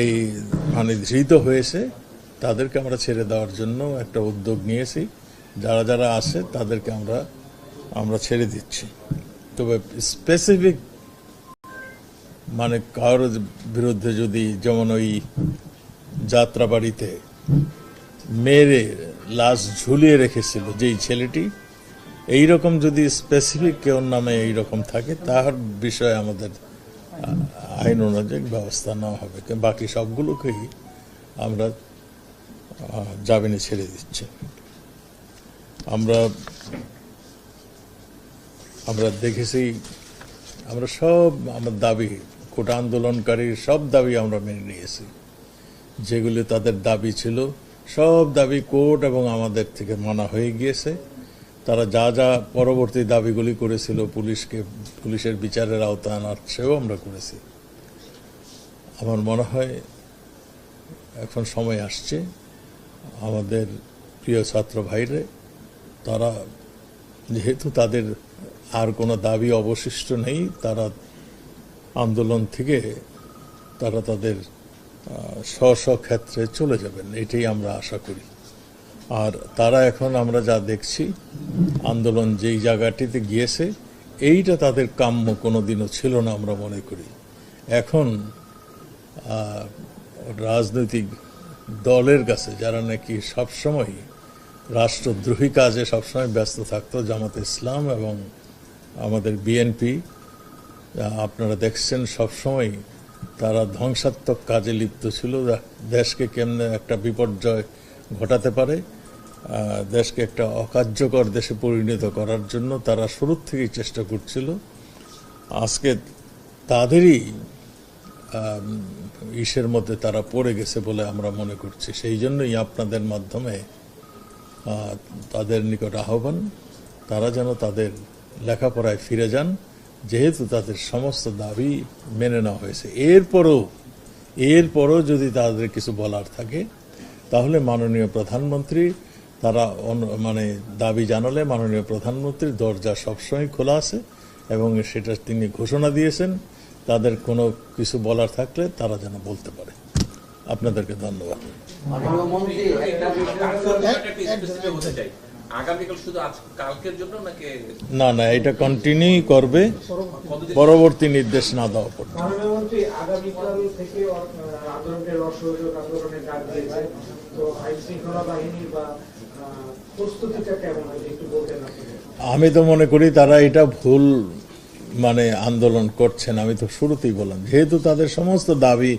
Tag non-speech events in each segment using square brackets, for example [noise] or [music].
এই মানে ধৃত হয়েছে, তাদেরকে আমরা ছেড়ে দেওয়ার জন্য একটা উদ্যোগ নিয়েছি। যারা যারা আসে তাদেরকে আমরা আমরা ছেড়ে দিচ্ছি। তবে স্পেসিফিক মানে কারোর বিরুদ্ধে যদি যেমন ওই যাত্রাবাড়িতে মেরে, লাশ ঝুলিয়ে রেখেছিল যেই ছেলেটি এই রকম যদি স্পেসিফিক কেউ নামে এই রকম থাকে তাহার বিষয়ে আমাদের আইন অনুযায়ী ব্যবস্থা নেওয়া হবে। বাকি সবগুলোকেই আমরা জামিনে ছেড়ে দিচ্ছি। আমরা আমরা দেখেছি, আমরা সব, আমার দাবি, কোটা আন্দোলনকারীর সব দাবি আমরা মেনে নিয়েছি। যেগুলি তাদের দাবি ছিল, সব দাবি কোর্ট এবং আমাদের থেকে মানা হয়ে গিয়েছে। তারা যা যা পরবর্তী দাবিগুলি করেছিল, পুলিশকে, পুলিশের বিচারের আওতায় আনার সেও আমরা করেছি। আমার মনে হয় এখন সময় আসছে। আমাদের প্রিয় ছাত্র ভাইরে, তারা যেহেতু তাদের আর কোনো দাবি অবশিষ্ট নেই, তারা আন্দোলন থেকে তারা তাদের স্ব ক্ষেত্রে চলে যাবেন, এটাই আমরা আশা করি। আর তারা এখন আমরা যা দেখছি, আন্দোলন যেই জায়গাটিতে গিয়েছে, এইটা তাদের কাম্য কোনো দিনও ছিল না আমরা মনে করি। এখন রাজনৈতিক দলের কাছে, যারা নাকি সবসময় রাষ্ট্রদ্রোহী কাজে সবসময় ব্যস্ত থাকতো, জামাত ইসলাম এবং আমাদের বিএনপি আপনারা দেখছেন সবসময় তারা ধ্বংসাত্মক কাজে লিপ্ত ছিল। দেশকে কেমনে একটা বিপর্যয় ঘটাতে পারে দেশকে একটা অকার্যকর দেশে পরিণত করার জন্য তারা শুরুর থেকেই চেষ্টা করছিল। আজকে তাদেরই ইসের মধ্যে তারা পড়ে গেছে বলে আমরা মনে করছি। সেই জন্যই আপনাদের মাধ্যমে তাদের নিকট আহ্বান, তারা যেন তাদের লেখাপড়ায় ফিরে যান, যেহেতু তাদের সমস্ত দাবি মেনে নেওয়া হয়েছে। এরপরও এরপরও যদি তাদের কিছু বলার থাকে, তাহলে মাননীয় প্রধানমন্ত্রী, তারা মানে দাবি জানালে মাননীয় প্রধানমন্ত্রীর দরজা সবসময় খোলা আছে এবং সেটা তিনি ঘোষণা দিয়েছেন। তাদের কোনো কিছু বলার থাকলে তারা যেন বলতে পারে। আপনাদেরকে ধন্যবাদ। না না এটা কন্টিনিউ করবে। পরবর্তী নির্দেশ না দেওয়া পর্যন্ত। মাননীয় মন্ত্রী আগামীকাল থেকে আহ, আন্দোলনের অসহযোগ আন্দোলনের ডাক দিয়েছে তো আইন শৃঙ্খলা বাহিনী বা আহ, প্রস্তুতিটা কেমন আছে একটু বলতেন আপনি আমি তো মনে করি তারা এটা ভুল মানে আন্দোলন করছেন আমি তো শুরুতেই বললাম যেহেতু তাদের সমস্ত দাবি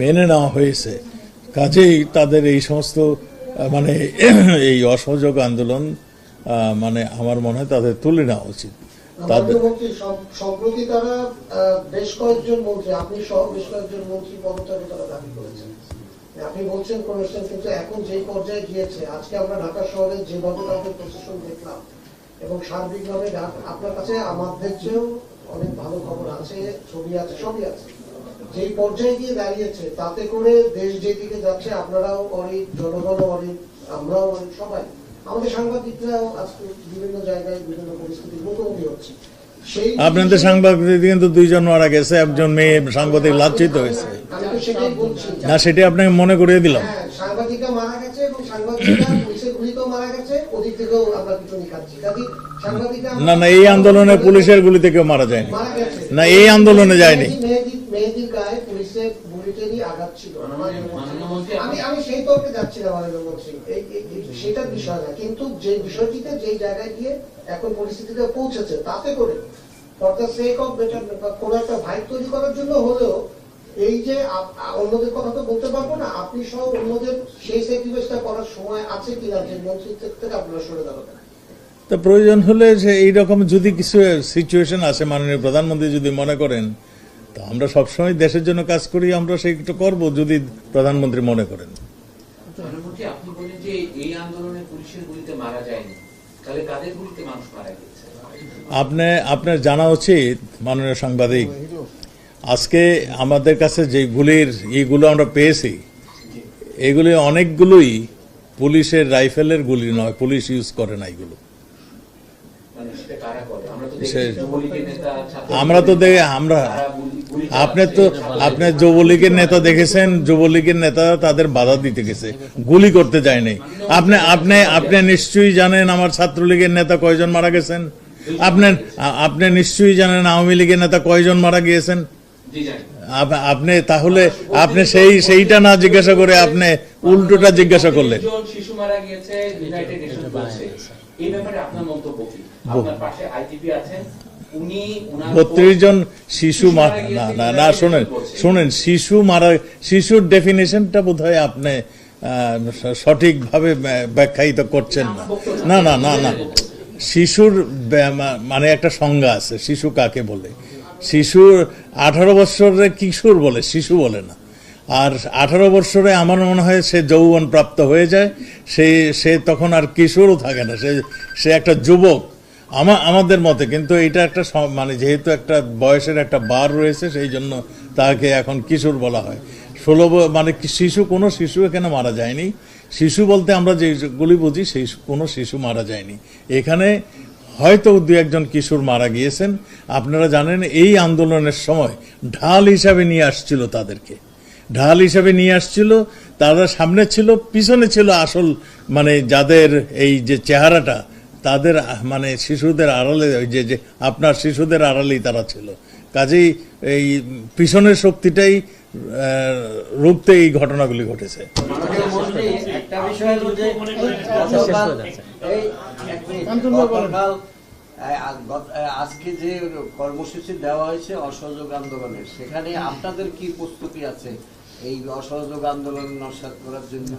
মেনে নেওয়া হয়েছে কাজেই তাদের এই সমস্ত মানে [clears throat] এই অসহযোগ আন্দোলন মানে আমার মনে হয় তাদের তুলে নেওয়া উচিত। তাদের সম্প্রতি তারা বেশ কয়েকজন মন্ত্রী আপনি সহ বেশ কয়েকজন মন্ত্রী পদত্যাগে তারা দাবি করেছেন। আপনি বলছেন কিন্তু এখন যে পর্যায়ে গিয়েছে আজকে আমরা ঢাকা শহরে যেভাবে তাদের প্রশাসন দেখলাম এবং সার্বিকভাবে আপনার কাছে আমাদের চেয়েও অনেক ভালো খবর আছে ছবি আছে সবই আছে। যেই পর্যায়ে গিয়ে দাঁড়িয়েছে তাতে করে দেশ যেদিকে যাচ্ছে আপনারাও অনেক জনগণও অনেক আমরাও অনেক সবাই। আমাদের সাংবাদিকরাও আজকে বিভিন্ন জায়গায় বিভিন্ন পরিস্থিতির মুখোমুখি হচ্ছে। আপনাদের সাংবাদিক কিন্তু দুইজন মারা গেছে একজন মেয়ে সাংবাদিক লাঞ্ছিত হয়েছে। না সেটি আপনাকে মনে করিয়ে দিলাম। হ্যাঁ সাংবাদিকরা মারা গেছে এবং সাংবাদিকরা পুলিশের গুলিতেও মারা গেছে ওদিক থেকেও আমরা পিছনে খাচ্ছি কাজে সাংবাদিকরা না না এই আন্দোলনে পুলিশের গুলিতে কেউ মারা যায়নি। না এই আন্দোলনে যায়নি। মেহেদির গায়ে পুলিশের বুলেটেরই আঘাত ছিল। আমি আমি সেই তর্কে যাচ্ছি না মাননীয় মন্ত্রী। এই- এই- এই- সেটার বিষয় না। কিন্তু যে বিষয়টিতে যেই জায়গায় গিয়ে এখন পরিস্থিতিতে পৌঁছেছে তাতে করে for the sake of better কোন একটা ভাইব তৈরি করার জন্য হলেও এই যে অন্যদের কথা তো বলতে পারব না আপনি সহ অন্যদের সেই স্যাক্রিফাইসটা করার সময় আছে কিনা যে মন্ত্রিত্ব থেকে আপনারা সরে দাঁড়াবেন। তো প্রয়োজন হলে যে এইরকম যদি কিছু সিচুয়েশন আসে মাননীয় প্রধানমন্ত্রী যদি মনে করেন তো আমরা সবসময় দেশের জন্য কাজ করি আমরা সেইটা করব যদি প্রধানমন্ত্রী মনে করেন। আপনি বলেন যে এই আন্দোলনে পুলিশের গুলিতে মারা যায়নি তাহলে কাদের গুলিতে মানুষ মারা গেছে আপনি আপনার জানা উচিত মাননীয় সাংবাদিক। আজকে আমাদের কাছে যেগুলির ইগুলো আমরা পেয়েছি এগুলি অনেকগুলোই পুলিশের রাইফেলের গুলি নয় পুলিশ ইউজ করে না এগুলো। মানে আমরা তো দেখি আমরা আপনি তো আপনি যুবলীগের নেতা দেখেছেন যুবলীগের নেতা তাদের বাধা দিতে গেছে গুলি করতে যায়নি। আপনি আপনি আপনি নিশ্চয়ই জানেন আমার ছাত্রলীগের নেতা কয়জন মারা গেছেন? আপনি আপনি নিশ্চয়ই জানেন আওয়ামী লীগের নেতা কয়জন মারা গিয়েছেন? আপনি তাহলে আপনি সেই সেইটা না জিজ্ঞাসা করে আপনি উল্টোটা জিজ্ঞাসা করলেন। শিশু মারা গিয়েছে ইউনাইটেড নেশন বলছে। এই ব্যাপারে আপনার মন্তব্য কি? আপনার পাশে আইটিপি আছেন বত্রিশ জন শিশু না না না শোনেন শোনেন শিশু মারা শিশুর ডেফিনেশনটা বোধ হয় আপনি সঠিকভাবে ব্যা- ব্যাখ্যায়িত করছেন না। না না না না। শিশুর মানে একটা সংজ্ঞা আছে শিশু কাকে বলে? শিশুর আঠারো বছরে কিশোর বলে, শিশু বলে না। আর আঠারো বছরে আমার মনে হয় সে যৌবন প্রাপ্ত হয়ে যায়, সে সে তখন আর কিশোরও থাকে না, সে সে একটা যুবক। আমা, আমাদের মতে, কিন্তু এটা একটা মানে যেহেতু একটা বয়সের একটা বার রয়েছে, সেই জন্য তাকে এখন কিশোর বলা হয়। ষোলো মানে শিশু, কোনো শিশু এখানে মারা যায়নি। শিশু বলতে আমরা যেগুলি বুঝি, সেই কোনো শিশু মারা যায়নি। এখানে হয়তো দু একজন কিশোর মারা গিয়েছেন। আপনারা জানেন এই আন্দোলনের সময় ঢাল হিসাবে নিয়ে আসছিল তাদেরকে। ঢাল হিসাবে নিয়ে আসছিল, তারা সামনে ছিল, পিছনে ছিল আসল মানে যাদের এই যে চেহারাটা, তাদের মানে শিশুদের আড়ালে, ওই যে যে আপনার শিশুদের আড়ালেই তারা ছিল। কাজেই এই পিছনের শক্তিটাই রুখতে এই ঘটনাগুলি ঘটেছে। গতকাল- আজকে যে কর্মসূচি দেওয়া হয়েছে অসহযোগ আন্দোলনের সেখানে আপনাদের কি প্রস্তুতি আছে এই অসহযোগ আন্দোলন নস্বাত করার জন্য?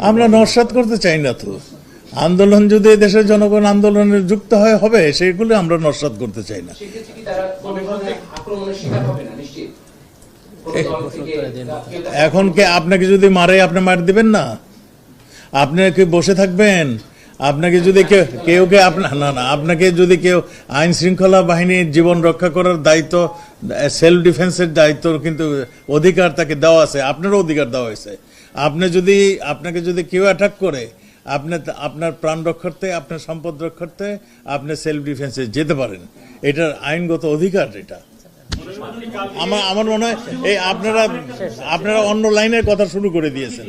আমরা নস্বাত করতে চাই না তো। আন্দোলন যদি দেশের জনগণ আন্দোলনে যুক্ত হয় হবে সেগুলো আমরা নস্বাত করতে চাই না। এখন কে আপনাকে যদি মারে আপনি মার দিবেন না? আপনি কি বসে থাকবেন? আপনাকে যদি কেউ কে আপনার না না, আপনাকে যদি কেউ আইন শৃঙ্খলা বাহিনীর জীবন রক্ষা করার দায়িত্ব সেলফ ডিফেন্সের দায়িত্ব কিন্তু অধিকার তাকে দেওয়া আছে, আপনারও অধিকার দেওয়া হয়েছে। আপনি যদি, আপনাকে যদি কেউ অ্যাটাক করে, আপনি আপনার প্রাণ রক্ষার্থে, আপনার সম্পদ রক্ষার্থে আপনি সেলফ ডিফেন্সে যেতে পারেন। এটার আইনগত অধিকার এটা। আমার আমার মনে হয়, এই আপনারা আপনারা অন্য লাইনের কথা শুরু করে দিয়েছেন।